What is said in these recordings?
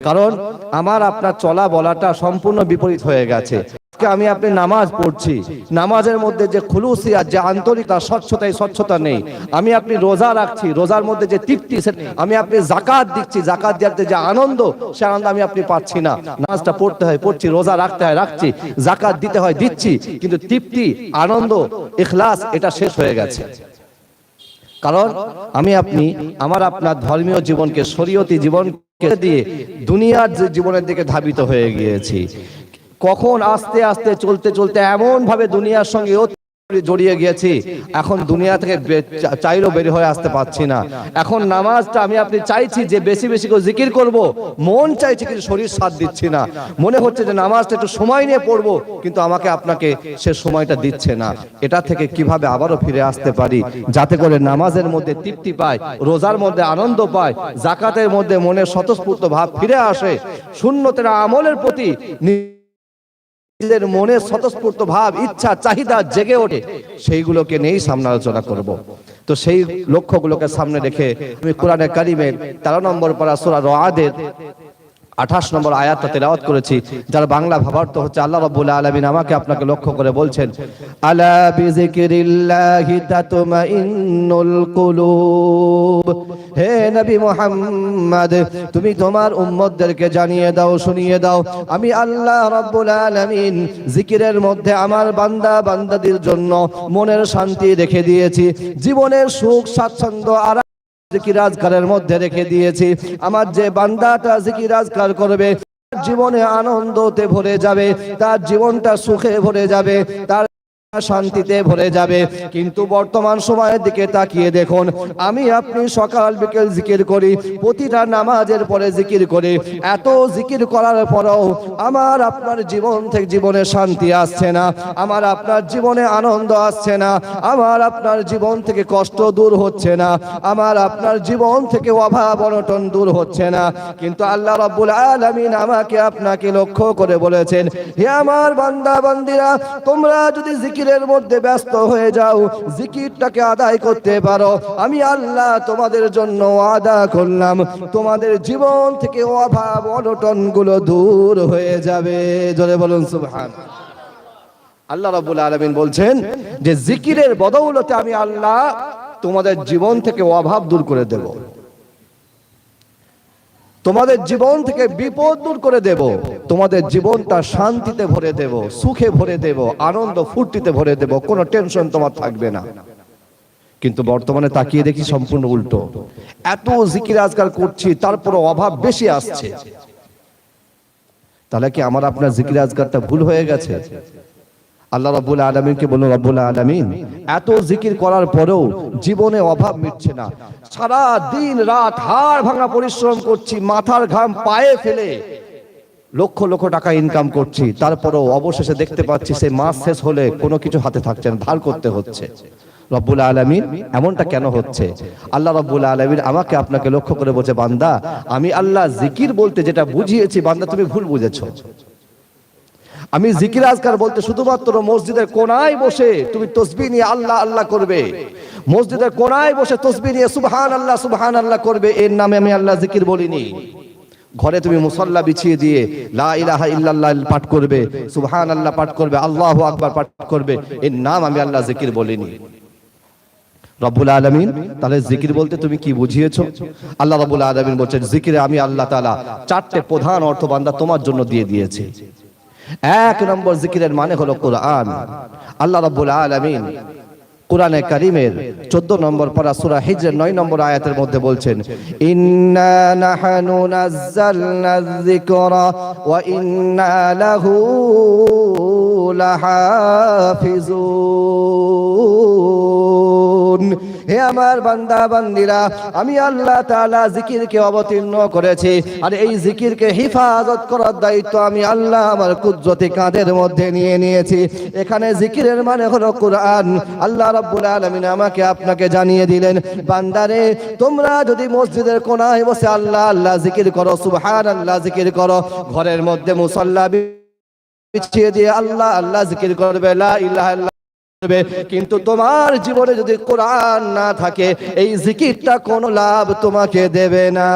কারণ আমার আপনার চলা বলাটা সম্পূর্ণ বিপরীত হয়ে গেছে। আমি আপনি নামাজ পড়ছি। নামাজের মধ্যে যে খুলুসিয়া যে আন্তরিকতা স্বচ্ছতা স্বচ্ছতা নেই। আমি আপনি রোজা রাখছি, রোজার মধ্যে যে তৃপ্তি আমি আপনি জাকাত দিচ্ছি, জাকাত দেওয়াতে যে আনন্দ, সে আনন্দ আমি আপনি পাচ্ছি না। নামাজটা পড়তে হয়, পড়ছি, রোজা রাখতে হয়, রাখছি, জাকাত দিতে হয়, দিচ্ছি, কিন্তু তৃপ্তি, আনন্দ, ইখলাস, এটা শেষ হয়ে গেছে। কারণ আমি আপনি আমার আপনার ধর্মীয় জীবনকে, শরীয়তি জীবনকে দিয়ে দুনিয়ার জীবনের দিকে ধাবিত হয়ে গিয়েছি। কখন আস্তে আস্তে চলতে চলতে এমন ভাবে দুনিয়ার সঙ্গে জড়িয়ে গিয়েছি। এখন দুনিয়া থেকে চাইলেও বের হয়ে আসতে পারছি না। এখন নামাজটা আমি আপনি চাইছি যে বেশি বেশি করে জিকির করব। মন চাইছে কিন্তু শরীর সাথ দিচ্ছে না। মনে হচ্ছে যে নামাজটা একটু সময় নিয়ে পড়ব, কিন্তু আমাকে আপনাকে সে সময়টা দিচ্ছে না। এটা থেকে কীভাবে আবারও ফিরে আসতে পারি? যাতে করে নামাজের মধ্যে তৃপ্তি পায়, রোজার মধ্যে আনন্দ পায়, জাকাতের মধ্যে মনে স্বতঃস্ফূর্ত ভাব ফিরে আসে। শূন্যতের আমলের প্রতি নিজের মনে স্বতঃস্ফূর্ত ভাব, ইচ্ছা, চাহিদা জেগে ওঠে। সেইগুলোকে নিয়েই সামনে আলোচনা করব। তো সেই লক্ষ্যগুলোকে সামনে রেখে আমি কোরআনে কারিমের তেরো নম্বর পারা সুরা রাদের আঠাশ নম্বর আয়াতটা তেলাওয়াত করেছি, যার বাংলা ভাবার্থ হচ্ছে আল্লাহ রাব্বুল আলামিন আমাকে আপনাকে লক্ষ্য করে বলছেন, আলা বিযিকরিল্লাহি তাতমাইন্নুল কুলুব। হে নবী মুহাম্মদ, তুমি তোমার উম্মতদেরকে জানিয়ে দাও, শুনিয়ে দাও, আমি আল্লাহ রাব্বুল আলামিন জিকিরের মধ্যে আমার বান্দা বান্দাদের জন্য মনের শান্তি রেখে দিয়েছি। জীবনের সুখ, স্বাচ্ছন্দ্য আর জিকির আজকারের মধ্যে রেখে দিয়েছি। আমার যে বান্দাটা জিকির আজকার করবে জীবনে আনন্দতে ভরে যাবে, তার জীবনটা সুখে ভরে যাবে, তার শান্তিতে ভরে যাবে। কিন্তু বর্তমান সময়ের দিকে তাকিয়ে দেখুন, আমি আপনি সকাল বিকেল জিকির করি, প্রতিটা নামাজের পরে জিকির করি। এত জিকির করার পরেও আমার আপনার জীবন থেকে জীবনে শান্তি আসছে না, আমার আপনার জীবনে আনন্দ আসছে না, আমার আপনার জীবন থেকে কষ্ট দূর হচ্ছে না, আমার আপনার জীবন থেকে অভাব অনটন দূর হচ্ছে না। কিন্তু আল্লাহ রাব্বুল আলামিন আমাকে আপনাকে লক্ষ্য করে বলেছেন, হে আমার বান্দা, বান্দিরা, তোমরা যদি জিকিরের মধ্যে ব্যস্ত হয়ে যাও, জিকিরটাকে আদায় করতে পারো। আমি আল্লাহ তোমাদের জন্য আদা করলাম, তোমাদের জীবন থেকে অভাব অনটনগুলো দূর হয়ে যাবে। জোরে বলুন, সুবহান। আল্লাহ রাব্বুল আলামিন বলছেন যে, জিকিরের বদৌলতে আমি আল্লাহ তোমাদের জীবন থেকে অভাব দূর করে দেব। তোমাদের জীবন থেকে বিপদ দূর করে দেব। তোমাদের জীবনটা শান্তিতে ভরে দেব, সুখে ভরে দেব, আনন্দ ফুর্তিতে ভরে দেব, কোনো টেনশন তোমার থাকবে না। কিন্তু বর্তমানে তাকিয়ে দেখি সম্পূর্ণ উল্টো। এত জিকির আজকাল করছি তারপরে অভাব বেশি আসছে। তাহলে কি আমার আপনার জিকির আজকারটা ভুল হয়ে গেছে? আল্লাহ রাব্বুল আলামিনকে বলুন, রাব্বুল আলামিন। এত জিকির করার পরেও জীবনে অভাব মিটছে না। সারা দিন রাত হাড় ভাঙা পরিশ্রম করছি, মাথার ঘাম পায়ে ফেলে লক্ষ লক্ষ টাকা ইনকাম করছি। তারপরেও অবশেষে দেখতে পাচ্ছি সেই মাস শেষ হলে কোনো কিছু হাতে থাকছে না, ধার করতে হচ্ছে। রব্বুল আলামিন, এমনটা কেন হচ্ছে? আল্লাহ রব্বুল আলামিন আমাকে আপনাকে লক্ষ্য করে বলছে, বান্দা, আমি আল্লাহ জিকির বলতে যেটা বুঝিয়েছি, বান্দা তুমি ভুল বুঝেছ। আমি জিকির আজকার বলতে শুধুমাত্র মসজিদের কোনায় বসে তুমি তসবি নিয়ে আল্লাহ আল্লাহ করবে। মসজিদের কোনায় বসে তসবি নিয়ে সুবহান আল্লাহ সুবহান আল্লাহ করবে, এর নামে আমি আল্লাহ জিকির বলিনি। ঘরে তুমি মুসল্লা বিছিয়ে দিয়ে লা ইলাহা ইল্লাল্লাহ পাঠ করবে সুবহান আল্লাহ পাঠ করবে, আল্লাহু আকবার পাঠ করবে, এর নাম আমি আল্লাহ জিকির বলিনি। রব্বুল আলমিন, তাহলে জিকির বলতে তুমি কি বুঝিয়েছো? আল্লাহ রব্বুল আলমিন বলছেন, জিকিরে আমি আল্লাহ তাআলা চারটে প্রধান অর্থ বান্দা তোমার জন্য দিয়ে দিয়েছে। এক নম্বর জিকিরের মানে হলো কোরআন। আল্লাহ রাব্বুল আলামিন কোরআনে কারিমের চোদ্দ নম্বর পরা সুরা হিজরের নয় নম্বর আয়াতের মধ্যে বলছেন, ইন্না নাহানু নাজ্জালনা যিকরা ওয়া ইন্না লাহু লাহাফিজুন। আমার বান্দা, বান্দিরা, আমি আল্লাহ তাআলা জিকিরকে অবতীর্ণ করেছি। আর এই জিকিরকে হিফাজত করার দায়িত্ব আমি আল্লাহ আমার কুদরতি কাঁধের মধ্যে নিয়ে নিয়েছি। এখানে জিকিরের মানে হলো কোরআন। আল্লাহ রাব্বুল আলামিন আমাকে আপনাকে জানিয়ে দিলেন, বান্দারে, তোমরা যদি মসজিদের কোনায় বসে আল্লাহ আল্লাহ জিকির করো, সুবহানাল্লাহ জিকির করো, ঘরের মধ্যে মুসাল্লা বিছিয়ে দিয়ে আল্লাহ আল্লাহ জিকির করবে, লা ইলাহা করবে কিন্তু তোমার জীবনে যদি কোরআন না থাকে, এই জিকিরটা কোনো লাভ তোমাকে দেবে না।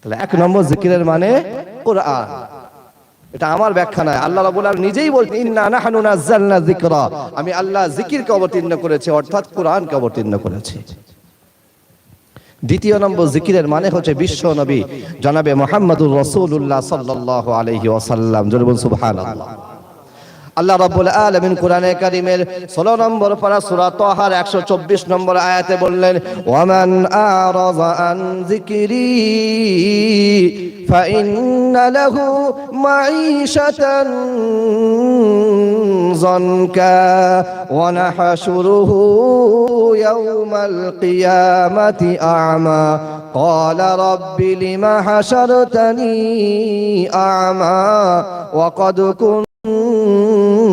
তাহলে এক নম্বর জিকিরের মানে কোরআন। এটা আমার ব্যাখ্যা নয়। আল্লাহ আলামিন নিজেই বলছেন, ইন্না নাযালনা যিকরা। আমি আল্লাহ অবতীর্ণ করেছি, অর্থাৎ কোরআনকে অবতীর্ণ করেছি। দ্বিতীয় নম্বর জিকিরের মানে হচ্ছে বিশ্ব নবী, জনাবে মোহাম্মদুর রসুল্লাহ সাল্লাহ আলহি সুবহানাল্লাহ। আল্লাহ রাব্বুল আলামিন কোরআনে কারীমের 16 নম্বর পারা সূরা তাহার 124 নম্বর আয়াতে বললেন ওয়ামান আরাযা আন যিকরি ফাইন্না লাহু মাঈশাতান ظنكا ونحشره يوم القيامة أعمى قال رب لم حشرتني أعمى وقد كنت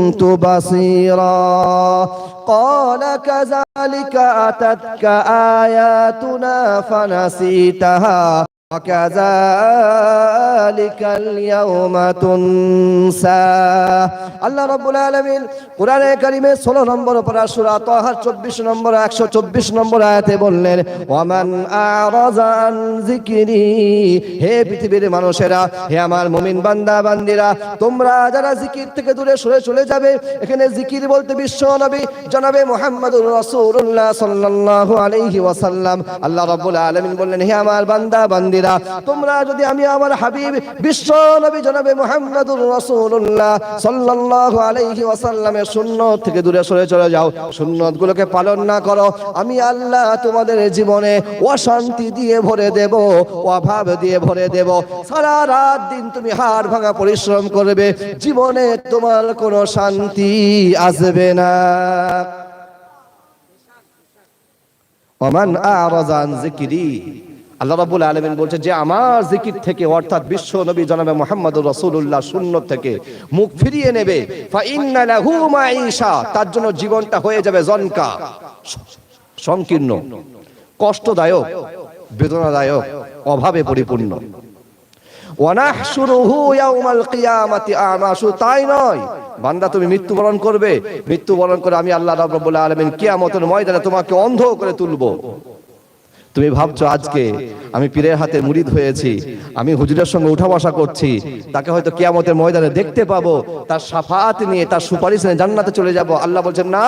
كنت بصيرا. قال كذلك أتتك آياتنا فنسيتها. আল্লাহ আলামিন কোরআনে কারিমে 16 নম্বর পারা সূরা তাহার 24 নম্বর 124 নম্বর আয়াতে বললেন আন হে পৃথিবীর মানুষেরা, হে আমার মুমিন বান্দা বান্দিরা তোমরা যারা জিকির থেকে দূরে সরে চলে যাবে, এখানে জিকির বলতে বিশ্ব নবী জনাবে মুহাম্মদুর রসুল্লাহ সাল্লাল্লাহু আলাইহি ওয়াসাল্লাম। আল্লাহ রাব্বুল আলমিন বললেন, হে আমার বান্দা বান্দিরা তোমরা যদি আমি আমার হাবিব বিশ্ব নবী জনাবে মুহাম্মদুর রাসূলুল্লাহ সাল্লাল্লাহু আলাইহি ওয়াসাল্লামের সুন্নত থেকে দূরে সরে চলে যাও। সুন্নত গুলোকে পালন না করো। আমি আল্লাহ তোমাদের জীবনে অশান্তি দিয়ে ভরে দেব, অভাব দিয়ে ভরে দেব। সারা রাত দিন তুমি হাড় ভাঙা পরিশ্রম করবে, জীবনে তোমার কোনো শান্তি আসবে না। ওমান আরাজান জিকিরি আল্লাহ রাব্বুল আলামিন বলছে যে আমার জিকির থেকে, অর্থাৎ বিশ্ব নবী জনাবে মুহাম্মদুর রাসূলুল্লাহ শূন্য থেকে মুখ ফিরিয়ে নেবে। তার জন্য জীবনটা হয়ে যাবে জনকা। সংকীর্ণ, কষ্টদায়ক, বেদনাদায়ক, অভাবে পরিপূর্ণ। তাই নয়। বান্দা তুমি মৃত্যুবরণ করবে। মৃত্যুবরণ করে আমি আল্লাহ রাব্বুল আলামিন কিয়ামতের ময়দানে তোমাকে অন্ধ করে তুলবো। তুমি ভাবছ আজকে আমি পীরের হাতে মুরিদ হয়েছি, আমি হুজুরের সঙ্গে উঠা বসা করছি, তাকে হয়তো কেয়ামতের ময়দানে দেখতে পাবো, তার সাফাত নিয়ে, তার সুপারিশ নিয়ে জান্নাতে চলে যাব। আল্লাহ বলছেন, না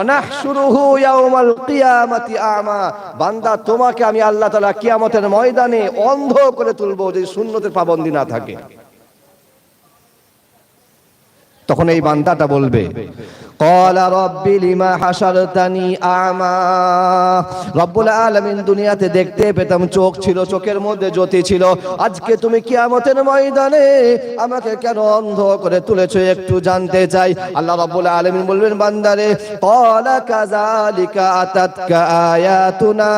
অনাহশুরুহু ইয়াউমাল কিয়ামাতি আমা। বান্দা, তোমাকে আমি আল্লাহ তাআলা কিয়ামতের ময়দানে অন্ধ করে তুলবো যদি সুন্নতের পাবন্দি না থাকে। তখন এই বান্দাটা বলবে, কলা রব্বি হাসারতানি আমা। রব্বুল আলামিন দুনিয়াতে দেখতে পেতাম, চোখ ছিল, চোখের মধ্যে জ্যোতি ছিল। আজকে তুমি কিয়ামতের ময়দানে আমাকে কেন অন্ধ করে তুলেছো একটু জানতে চাই। আল্লাহ রব্বুল আলমিন বলবেন, বান্দারে, কলা কাযালিকা আতাতকা আয়াতুনা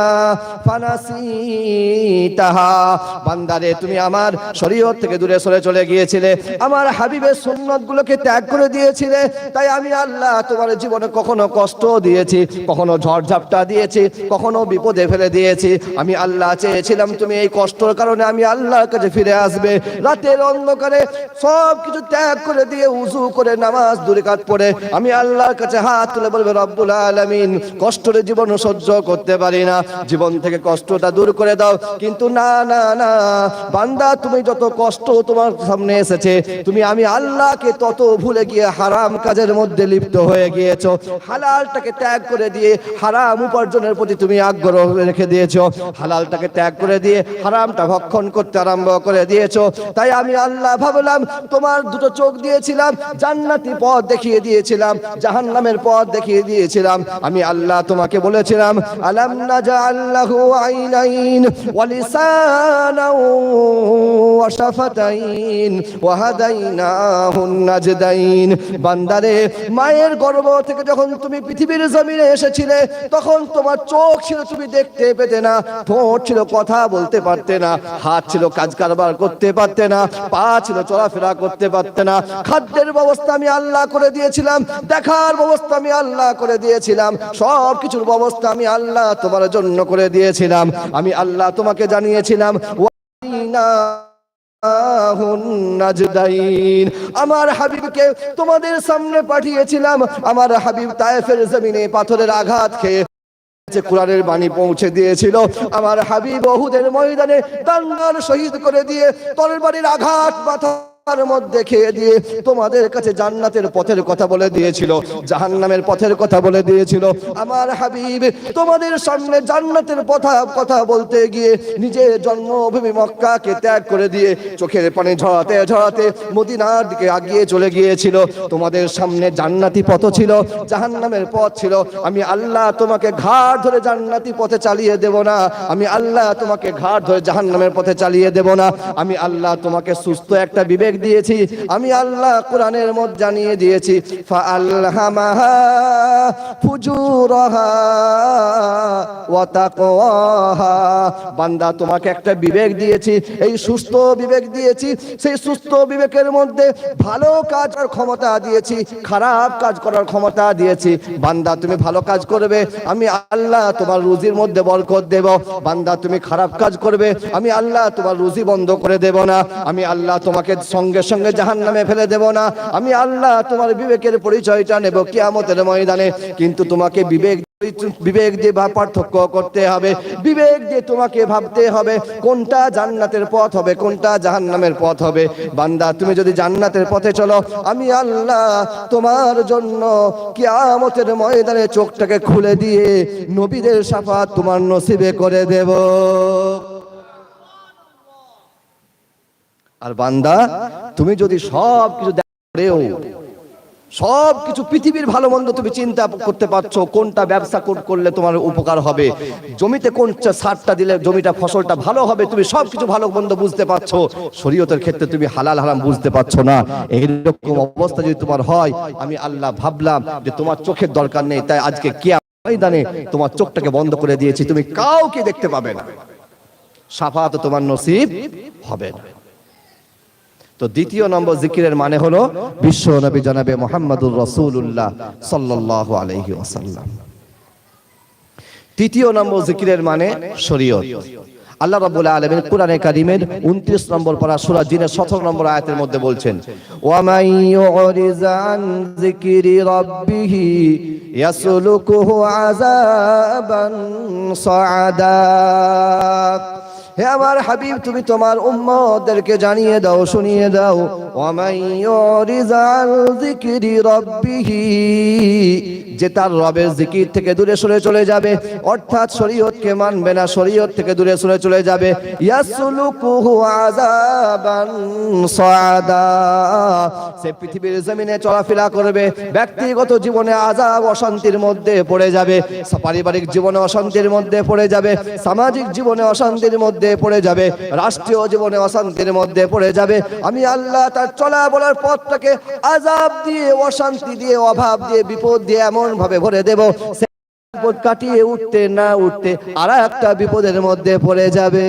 বান্দারে, তুমি আমার শরীয়ত থেকে দূরে সরে চলে গিয়েছিলে। আমার হাবিবের সুন্নতগুলোকে ত্যাগ করে দিয়েছিলে তাই আমি আল্লাহ তোমার জীবনে কখনো কষ্ট দিয়েছি, কখনো ঝড়ঝাপটা দিয়েছি, কখনো বিপদে ফেলে দিয়েছি। আমি আল্লাহ চেয়েছিলাম তুমি এই কষ্টর কারণে আমি আল্লাহর কাছে ফিরে আসবে। রাতের অন্ধকারে সব কিছু ত্যাগ করে দিয়ে উজু করে নামাজ দূরে কাত পড়ে। আমি আল্লাহর কাছে হাত তুলে বলবে, রব্বুল আলামিন, কষ্টের জীবন সহ্য করতে পারি না। জীবন থেকে কষ্টটা দূর করে দাও। কিন্তু না না না, বান্দা, তুমি যত কষ্ট তোমার সামনে এসেছে, তুমি আমি আল্লাহকে তত ভুলে গিয়ে হারাম কাজের মধ্যে লিপ্ত হয়ে গিয়েছো। হালালটাকে ত্যাগ করে দিয়ে হারাম উপার্জনের প্রতি তুমি আগ্রহ রেখে দিয়েছ। হালালটাকে ত্যাগ করে দিয়ে হারামটা ভক্ষণ করতে আরম্ভ করে দিয়েছ। তাই আমি আল্লাহ ভাবলাম, তোমার দুটো চোখ দিয়েছিলাম, জান্নাতি পথ দেখিয়ে দিয়েছিলাম, জাহান্নামের পথ দেখিয়ে দিয়েছিলাম। আমি আল্লাহ তোমাকে বলেছিলাম, আলাম নাজাআল্লাহু আইনাইন ওয়া লিসানাও ওয়া শাফাতাইন ওয়া হাদাইনাহুন নাজদাইন বান্দারে, মায়ের গর্ভ থেকে যখন তুমি পৃথিবীর জমিনে এসেছিলে, তখন তোমার চোখ ছিল, তুমি দেখতে পেতে না, ঠোঁট ছিল, কথা বলতে পারতে না, হাত ছিল, কাজ কারবার করতে পারতে না, পা ছিল, চলাফেরা করতে পারতে না। খাদ্যের ব্যবস্থা আমি আল্লাহ করে দিয়েছিলাম, দেখার ব্যবস্থা আমি আল্লাহ করে দিয়েছিলাম, সব কিছুর ব্যবস্থা আমি আল্লাহ তোমার জন্য করে দিয়েছিলাম। আমি আল্লাহ তোমাকে জানিয়েছিলাম আমার হাবিবকে তোমাদের সামনে পাঠিয়েছিলাম। আমার হাবিব তায়েফের জমিনে পাথরের আঘাত খেয়ে যে বাণী পৌঁছে দিয়েছিল, আমার হাবিব বহুদের ময়দানে দাঙ্গার শহীদ করে দিয়ে তরবারির আঘাত মাথা মধ্যে খেয়ে দিয়ে তোমাদের কাছে জান্নাতের পথের কথা বলে দিয়েছিল, জাহান্নামের পথের কথা বলে দিয়েছিল। আমার হাবিব, তোমাদের সামনে জান্নাতের কথা কথা বলতে গিয়ে নিজের জন্মভূমি মক্কাকে ত্যাগ করে দিয়ে চোখের পানি ঝরাতে ঝরাতে মদিনার দিকে আগিয়ে চলে গিয়েছিল। তোমাদের সামনে জান্নাতি পথ ছিল, জাহান্নামের পথ ছিল। আমি আল্লাহ তোমাকে ঘাট ধরে জান্নাতি পথে চালিয়ে দেব না। আমি আল্লাহ তোমাকে ঘাট ধরে জাহান্নামের পথে চালিয়ে দেব না। আমি আল্লাহ তোমাকে সুস্থ একটা বিবেক দিয়েছি, আমি আল্লাহ কোরআনের মধ্যে জানিয়ে দিয়েছি। ফুজুরাহা ওয়া বান্দা, তোমাকে একটা বিবেক দিয়েছি, এই সুস্থ বিবেক দিয়েছি, সেই সুস্থ বিবেকের মধ্যে ভালো কাজ করার ক্ষমতা দিয়েছি, খারাপ কাজ করার ক্ষমতা দিয়েছি। বান্দা, তুমি ভালো কাজ করবে, আমি আল্লাহ তোমার রুজির মধ্যে বরকত দেব। বান্দা, তুমি খারাপ কাজ করবে, আমি আল্লাহ তোমার রুজি বন্ধ করে দেব না। আমি আল্লাহ তোমাকে সঙ্গে সঙ্গে জাহান নামে ফেলে দেব না। আমি আল্লাহ তোমার বিবেকের পরিচয়টা নেব কিয়ামতের ময়দানে। কিন্তু তোমাকে বিবেক বিবেক দিয়ে বা পার্থক্য করতে হবে। বিবেক দিয়ে তোমাকে ভাবতে হবে কোনটা জান্নাতের পথ হবে, কোনটা জাহান্নামের পথ হবে। বান্দা, তুমি যদি জান্নাতের পথে চলো, আমি আল্লাহ তোমার জন্য কিয়ামতের ময়দানে চোখটাকে খুলে দিয়ে নবীদের সাফাত তোমার নসিবে করে দেব। আর বান্দা, তুমি যদি সব কিছু দেখো সব কিছু পৃথিবীর ভালো মন্দ তুমি চিন্তা করতে পারছ, কোনটা ব্যবসা করলে তোমার উপকার হবে। জমিতে কোন সারটা দিলে জমিটা, ফসলটা ভালো হবে, তুমি সব কিছু ভালো মন্দ বুঝতে পারছ। শরীয়তের ক্ষেত্রে তুমি হালাল হারাম বুঝতে পারছ না। এইরকম অবস্থা যদি তোমার হয়, আমি আল্লাহ ভাবলাম যে তোমার চোখের দরকার নেই, তাই আজকে কে ময়দানে তোমার চোখটাকে বন্ধ করে দিয়েছি, তুমি কাউকে দেখতে পাবে না। সাফাত তোমার নসিব হবে না। তো দ্বিতীয় নম্বর জিকিরের মানে হলো বিশ্ব নবী জনাবে মোহাম্মদুর রসুল্লাহ সাল্লাহ আলহি ওয়াসাল্লাম। তৃতীয় নম্বর জিকিরের মানে শরীয়ত। আল্লাহ রাব্বুল আলামিন কোরআনে কারীমের 29 নম্বর পারা সূরা জিনের 17 নম্বর আয়াতের মধ্যে বলছেন ওয়া ইউরিজ আন যিকরি রাব্বিহি ইয়াসলুকুহু আযাবান সাআদা। হে আমার হাবিব, তুমি তোমার উম্মতদেরকে জানিয়ে দাও, শুনিয়ে দাও। যে তার রবের জিকির থেকে দূরে সরে চলে যাবে। অর্থাৎ শরীয়তকে মানবে না, শরীয়ত থেকে দূরে সরে চলে যাবে। সে পৃথিবীর জমিনে চলাফেরা করবে, ব্যক্তিগত জীবনে আজাব অশান্তির মধ্যে পড়ে যাবে, পারিবারিক জীবনে অশান্তির মধ্যে পড়ে যাবে, সামাজিক জীবনে অশান্তির মধ্যে পড়ে যাবে। রাষ্ট্রীয় জীবনে অশান্তির মধ্যে পড়ে যাবে। আমি আল্লাহ তার চলা বলার পথটাকে আজাব দিয়ে, অশান্তি দিয়ে, অভাব দিয়ে, বিপদ দিয়ে এমন ভাবে ভরে দেব। কাটিয়ে উঠতে না উঠতে আর একটা বিপদের মধ্যে পড়ে যাবে।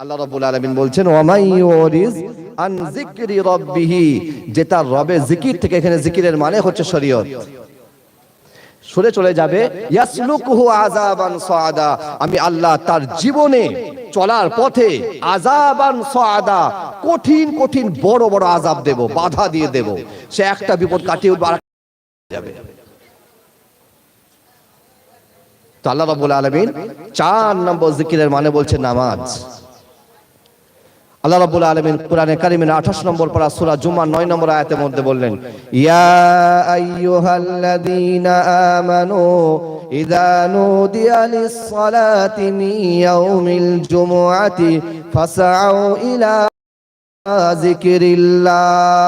আল্লাহ রাব্বুল আলামিন বলছেন যে তার রবের জিকির থেকে এখানে জিকিরের মানে হচ্ছে শরীয়ত। সরে চলে যাবে। আমি আল্লাহ তার জীবনে চলার পথে আযাবান সাআদা কঠিন কঠিন, বড় বড় আযাব দেব, বাধা দিয়ে দেব। সে একটা বিপদ কাটিয়ে উঠবে যাবে। তো আল্লাহ রাব্বুল আলামিন চার নম্বর জিকিরের মানে বলছে নামাজ। আল্লাহ রাব্বুল আলামিন কোরআনে কারিমের 28 নম্বর পারা সূরা জুমার 9 নম্বর আয়াতের মধ্যে বললেন, ইয়া আইয়ুহাল্লাযীনা আমানু ইযা নুদিয়া লিস-সালাতি মিন ইয়াউমিল জুমুআতি ফাসআউ ইলা যিকরিল্লাহ।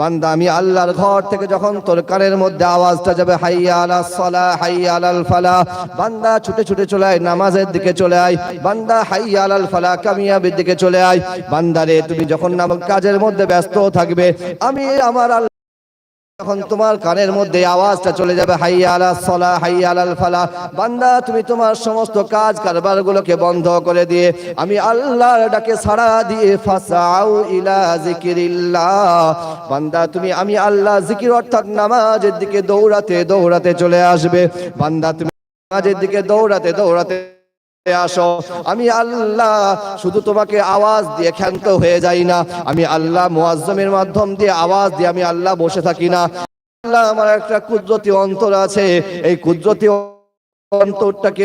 বান্দা, আমি আল্লাহর ঘর থেকে যখন তোর কানের মধ্যে আওয়াজটা যাবে, হাইয়া আলা সালা, হাইয়া আলাল ফালা, বান্দা ছুটে ছুটে চলে আয়, নামাজের দিকে চলে আয়, বান্দা হাইয়া আলাল ফালা, কামিয়াবের দিকে চলে আয়। বান্দারে তুমি যখন কাজের মধ্যে ব্যস্ত থাকবে, আমি আমার যখন তোমার কানের মধ্যে আওয়াজটা চলে যাবে সলা ফালা। বান্দা, তুমি তোমার সমস্ত কাজ কারবার গুলোকে বন্ধ করে দিয়ে, আমি আল্লাহর ডাকে সাড়া দিয়ে, ফাসাউ ইলা জিকিরিল্লাহ বান্দা, তুমি, আমি আল্লাহ জিকির অর্থাৎ নামাজের দিকে দৌড়াতে দৌড়াতে চলে আসবে। বান্দা, তুমি, নামাজের দিকে দৌড়াতে দৌড়াতে আসো। আমি আল্লাহ, শুধু তোমাকে আওয়াজ দিয়ে ক্ষান্ত হয়ে যাই না। আমি আল্লাহ মোয়াজ্জমের মাধ্যম দিয়ে আওয়াজ দিয়ে আমি আল্লাহ বসে থাকি না। আল্লাহ, আমার একটা কুদরতি অন্তর আছে। এই কুদরতি অন্তরটাকে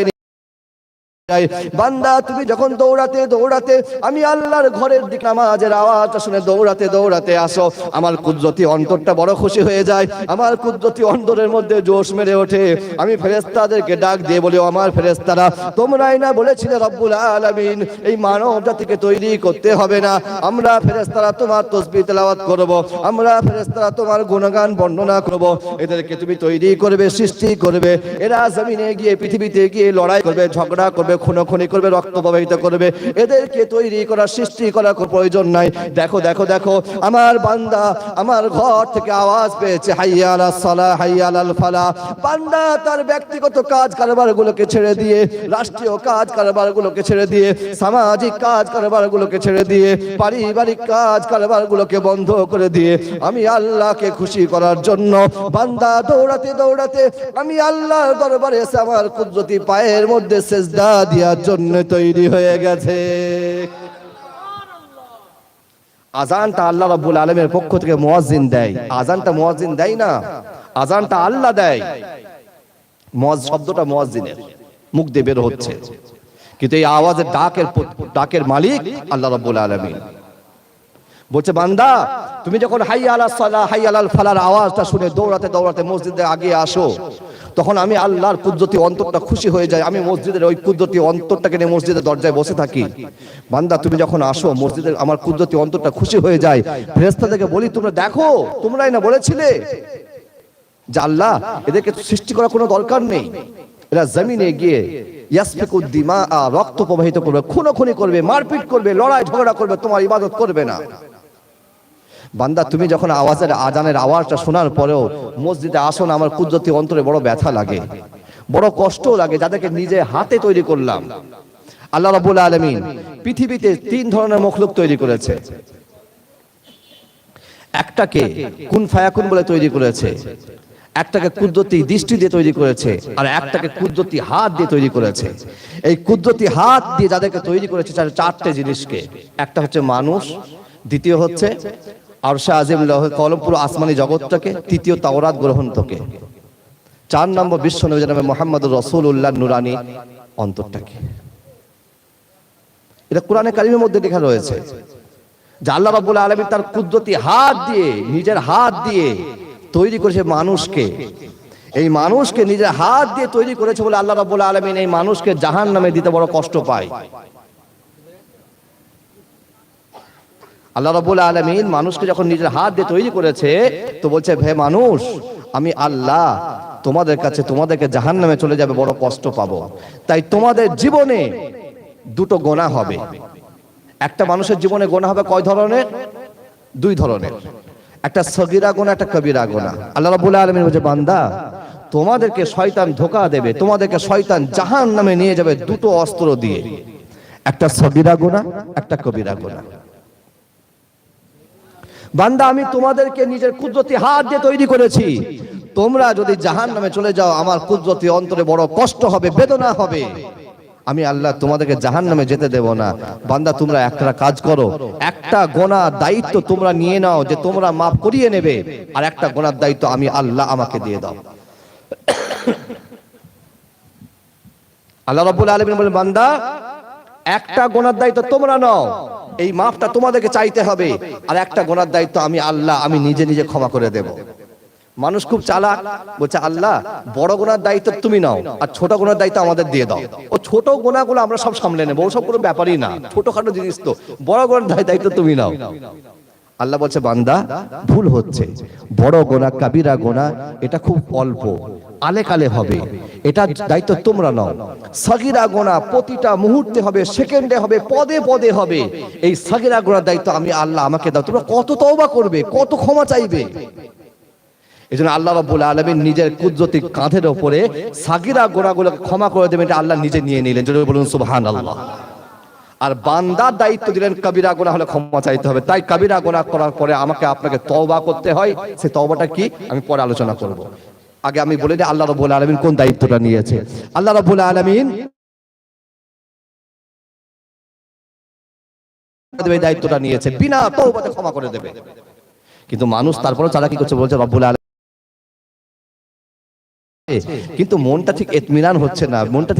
বান্দা, তুমি যখন দৌড়াতে দৌড়াতে, আমি আল্লাহর ঘরের দিকে নামাজের আওয়াজটা শুনে দৌড়াতে দৌড়াতে আসো। আমার কুদরতি অন্তরটা বড় খুশি হয়ে যায়। আমার কুদরতি অন্তরের মধ্যে জোশ মেরে ওঠে। আমি ফেরেস্তাদেরকে ডাক দিয়ে বলি, "ও আমার ফেরেস্তারা তোমরাই না বলেছিলে রব্বুল আলামিন, এই মানব জাতিকে তৈরি করতে হবে না। আমরা ফেরেস্তারা তোমার তসবিহ তেলাওয়াত করব। আমরা ফেরেস্তারা তোমার গুণগান বর্ণনা করব। এদেরকে তুমি তৈরি করবে, সৃষ্টি করবে। এরা জমিনে গিয়ে, পৃথিবীতে গিয়ে লড়াই করবে, ঝগড়া করবে খুনোখুনি করবে, রক্ত প্রবাহিত করবে। এদেরকে তৈরি করা সৃষ্টি করার প্রয়োজন নাই। দেখো দেখো দেখো, আমার বান্দা আমার ঘর থেকে আওয়াজ পেয়েছে, হাইয়াল সালা হাইয়াল আল ফালা। বান্দা তার ব্যক্তিগত কাজ কারবারগুলোকে ছেড়ে দিয়ে, রাষ্ট্রীয় কাজ কারবারগুলোকে ছেড়ে দিয়ে, সামাজিক কাজ কারবারগুলোকে ছেড়ে দিয়ে, পারিবারিক কাজ কারবারগুলোকে বন্ধ করে দিয়ে, আমি আল্লাহকে খুশি করার জন্য বান্দা দৌড়াতে দৌড়াতে আমি আল্লাহর দরবারে এসে আমার কুদরতি পায়ের মধ্যে সেজদা দেওয়ার জন্য তৈরি হয়ে গেছে। আজানটা আল্লাহ রাব্বুল আলমের পক্ষ থেকে মুয়াজ্জিন দেয়। আজানটা মুয়াজ্জিন দেয় না? আজানটা আল্লাহ দেয়। মজ শব্দটা মুয়াজ্জিনের। মুখ দিয়ে বের হচ্ছে। কিন্তু এই আওয়াজের ডাকের ডাকের মালিক আল্লাহ রাব্বুল আলামিন। বলছে, বান্দা, তুমি যখন হাই আলা সালা হাই আলাল ফালার আওয়াজটা শুনে দৌড়াতে দৌড়াতে মসজিদে আগে আসো তখন আমি আল্লাহর কুদরতি অন্তরটা খুশি হয়ে যায়, আমি মসজিদের ওই কুদরতি অন্তরটাকে নিয়ে মসজিদের দরজায় বসে থাকি। বান্দা, তুমি যখন আসো, মসজিদের আমার কুদরতি অন্তরটা খুশি হয়ে যায়। ফেরেশতাদেরকে বলি, তোমরা দেখো, তোমরাই না বলেছিলে যে আল্লাহ এদেরকে সৃষ্টি করার কোনো দরকার নেই। এরা জমিনে গিয়ে ইয়াসফিকুদ দিমা রক্ত প্রবাহিত করবে, খুনোখুনি করবে, মারপিট করবে, লড়াই ঝগড়া করবে, তোমার ইবাদত করবে না। বান্দা, তুমি যখন আওয়াজের আজানের আওয়াজটা শোনার পরেও মসজিদে আসো না, আমার কুদরতি অন্তরে বড় ব্যথা লাগে। বড় কষ্ট লাগে যাদেরকে নিজে হাতে তৈরি করলাম। আল্লাহ রাব্বুল আলামিন পৃথিবীতে তিন ধরনের মখলুক তৈরি করেছে। একটাকে কুন ফায়াকুন বলে তৈরি করেছে, একটাকে কুদরতি দৃষ্টি দিয়ে তৈরি করেছে, আর একটাকে কুদরতি হাত দিয়ে তৈরি করেছে। এই কুদরতি হাত দিয়ে যাদেরকে তৈরি করেছে চারটে জিনিসকে। একটা হচ্ছে মানুষ, দ্বিতীয় হচ্ছে আরশা আজিম লৌহ কলম পুরো আসমানি জগৎটাকে, তৃতীয় তাওরাত গ্রহণতকে চার নম্বর বিশ্ব নবী জানাবে মোহাম্মদ রসুল উল্লাহ নুরানি অন্তরটাকে। এটা কোরআনে কারিমের মধ্যে লেখা রয়েছে। যে আল্লাহ রাব্বুল আলামিন তার কুদরতি হাত দিয়ে, নিজের হাত দিয়ে তৈরি করেছে মানুষকে। এই মানুষকে নিজের হাত দিয়ে তৈরি করেছে বলে আল্লাহ রাব্বুল আলামিন এই মানুষকে জাহান নামে দিতে বড় কষ্ট পায়। আল্লাহ রাব্বুল আলমিন মানুষকে যখন নিজের হাত দিয়ে তৈরি করেছে, তো বলছে, হে মানুষ, আমি আল্লাহ, তোমাদের কাছে তোমাদেরকে জাহান নামে চলে যাবে, বড় কষ্ট পাবো। তাই তোমাদের জীবনে দুটো গোনা হবে। একটা মানুষের জীবনে গোনা হবে কয় ধরনের? দুই ধরনের। একটা সগিরা গোনা একটা কবিরা গোনা আল্লাহ রাব্বুল আলমিন বলছে, বান্দা, তোমাদেরকে শয়তান ধোকা দেবে, তোমাদেরকে শয়তান জাহান নামে নিয়ে যাবে দুটো অস্ত্র দিয়ে। একটা সগিরা গোনা একটা কবিরা গোনা বান্দা, আমি তোমাদেরকে নিজের কুদরতি হাত দিয়ে তৈরি করেছি। তোমরা যদি জাহান নামে চলে যাও, আমার কুদরতি অন্তরে বড় কষ্ট হবে, বেদনা হবে। আমি আল্লাহ তোমাদেরকে জাহান নামে যেতে দেব না। বান্দা, তোমরা একটা কাজ করো। একটা গোনা দায়িত্ব তোমরা নিয়ে নাও যে তোমরা মাফ করিয়ে নেবে। আর একটা গোনার দায়িত্ব আমি আল্লাহ আমাকে দিয়ে দাও। আল্লাহ রাব্বুল আলামিন বলেন, বান্দা একটা গোনার দায়িত্ব তোমরা নাও। এই মাফটা তোমাদেরকে চাইতে হবে। আর একটা গোনার দায়িত্ব আমি আল্লাহ, আমি নিজে নিজে ক্ষমা করে দেব। মানুষ খুব চালাক, বলছে, আল্লাহ, বড় গোনার দায়িত্ব তুমি নাও, আর ছোট গোনার দায়িত্ব আমাদের দিয়ে দাও। ও ছোট গোনাগুলো আমরা সব সামলে নেব, ওসব কোনো ব্যাপারই না। ছোটখাটো জিনিস তো, বড় গোনার দায়- দায়িত্ব তুমি নাও। আল্লাহ বলছে, বান্দা, ভুল হচ্ছে। বড় গোনা, কাবিরা গোনা, এটা খুব অল্প। আলে কালে হবে। এটা দায়িত্ব তোমরা নাও। সাগিরা গোনা প্রতিটা মুহূর্তে হবে, সেকেন্ডে হবে, পদে পদে হবে। এই সাগিরা গোনার দায়িত্ব আমি আল্লাহ আমাকে দাও। তোমরা কত তওবা করবে, কত ক্ষমা চাইবে। এই জন্য আল্লাহ রাব্বুল আলামিন নিজের কুদরতি কাঁধের ওপরে সাগিরা গোনাগুলোকে ক্ষমা করে দেবেন, এটা আল্লাহ নিজে নিয়ে নিলেন। যদি বলুন, সুবহানাল্লাহ। আর বান্দার দায়িত্ব দিলেন, কবিরা গোনা হলে ক্ষমা চাইতে হবে। তাই কবিরা গোনা করার পরে আমাকে আপনাকে তওবা করতে হয়। সেই তওবাটা কি? আমি পরে আলোচনা করব। আগে আমি বলে দিই, আল্লাহ রবুল আলামিন কোন দায়িত্বটা নিয়েছে? আল্লাহ রবুল আলামিন দায়িত্বটা নিয়েছে। বিনা তওবাতে ক্ষমা করে দেবে। কিন্তু মানুষ তারপরে তারা কি করছে, বলছে রব্বুল আলামিন। কিন্তু মনটা ঠিক এতমিনান হচ্ছে না। মনটা ঠিক